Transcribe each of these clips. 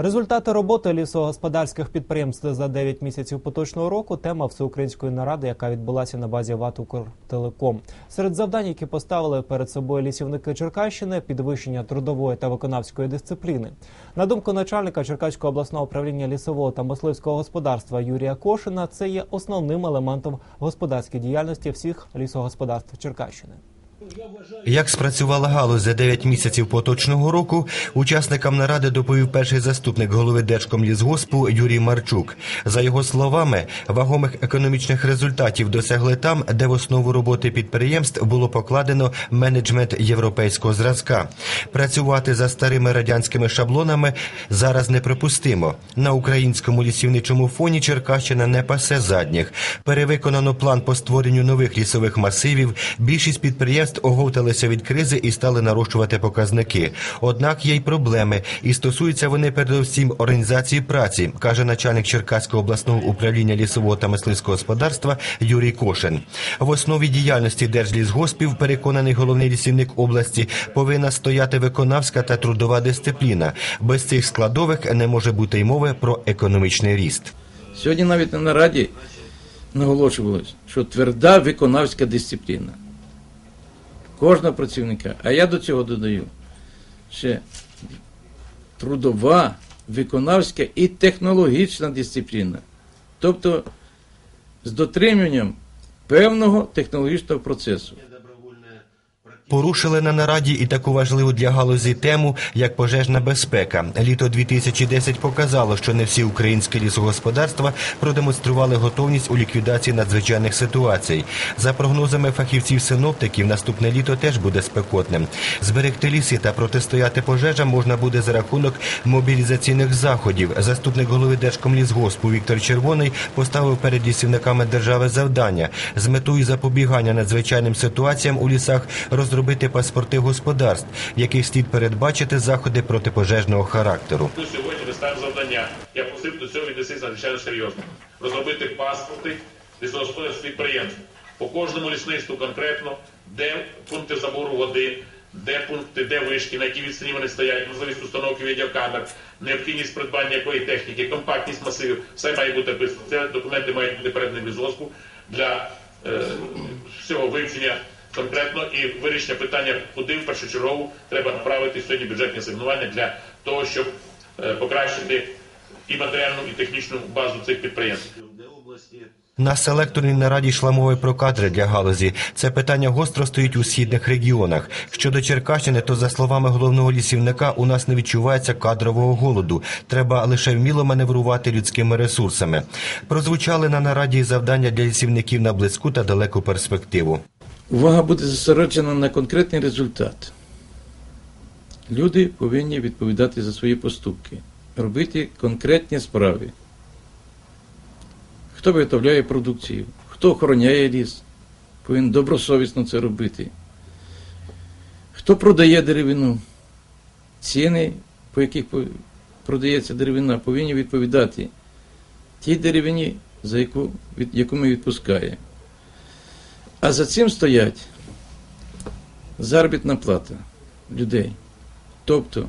Результати роботи лісогосподарських підприємств за 9 місяців поточного року тема всеукраїнської наради, яка відбулася на базі ВАТ «Укртелеком». Серед завдань, які поставили перед собою лісівники Черкащини, підвищення трудової та виконавської дисципліни. На думку начальника Черкаського обласного управління лісового та мисливського господарства Юрія Кошина, це є основним елементом господарської діяльності всіх лісогосподарств Черкащини. Як спрацювала галузь за 9 місяців поточного року, учасникам наради доповів перший заступник голови Держкомлісгоспу Юрій Марчук. За його словами, вагомих економічних результатів досягли там, де в основу роботи підприємств було покладено менеджмент європейського зразка. Працювати за старими радянськими шаблонами зараз неприпустимо. На українському лісівничому фоні Черкащина не пасе задніх. Перевиконано план по створенню нових лісових масивів. Більшість підприємств оговталися від кризи і стали нарощувати показники. Однак є й проблеми, і стосуються вони передусім організації праці, каже начальник Черкаського обласного управління лісового та мисливського господарства Юрій Кошин. В основі діяльності держлісгоспів, переконаний головний лісівник області, повинна стояти виконавська та трудова дисципліна. Без цих складових не може бути й мови про економічний ріст. Сьогодні навіть на нараді наголошувалось, що тверда виконавська дисципліна кожного працівника. А я до цього додаю ще трудова, виконавська і технологічна дисципліна. Тобто з дотриманням певного технологічного процесу. Порушили на нараді і таку важливу для галузі тему, як пожежна безпека. Літо 2010 показало, що не всі українські лісогосподарства продемонстрували готовність у ліквідації надзвичайних ситуацій. За прогнозами фахівців-синоптиків, наступне літо теж буде спекотним. Зберегти ліси та протистояти пожежам можна буде за рахунок мобілізаційних заходів. Заступник голови Держкомлісгоспу Віктор Червоний поставив перед лісівниками держави завдання з метою запобігання надзвичайним ситуаціям у лісах розробити паспорти господарств, в яких слід передбачити заходи протипожежного характеру. Сьогодні ми ставимо завдання. Я просив до цього віднестися надзвичайно серйозно. Розробити паспорти лісогосподарських підприємств. По кожному лісництву конкретно, де пункти забору води, де пункти, де вишки, на якій відстані вони стоять, можливість установки відеокамер, необхідність придбання якої техніки, компактність масивів, все має бути описано. Це документи мають бути передані лісгоспу для е, всього вивчення конкретно і вирішення питання, куди в першочергову треба направити сьогодні бюджетні асигнування для того, щоб е, покращити і матеріальну, і технічну базу цих підприємств. На селекторній нараді йшла мова про кадри для галузі. Це питання гостро стоїть у східних регіонах. Щодо Черкащини, то за словами головного лісівника, у нас не відчувається кадрового голоду. Треба лише вміло маневрувати людськими ресурсами. Прозвучали на нараді завдання для лісівників на близьку та далеку перспективу. Увага буде зосереджена на конкретний результат. Люди повинні відповідати за свої поступки, робити конкретні справи. Хто виготовляє продукцію, хто охороняє ліс, повинен добросовісно це робити. Хто продає деревину, ціни, по яких продається деревина, повинні відповідати тій деревині, за яку, яку ми відпускаємо. А за цим стоять заробітна плата людей. Тобто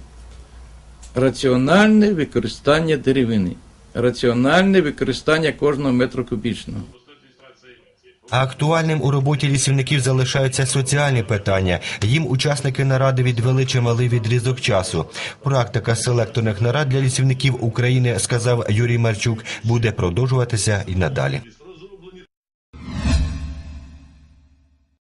раціональне використання деревини, раціональне використання кожного метру кубічного. Актуальним у роботі лісівників залишаються соціальні питання. Їм учасники наради відвели чималий відрізок часу. Практика селекторних нарад для лісівників України, сказав Юрій Марчук, буде продовжуватися і надалі.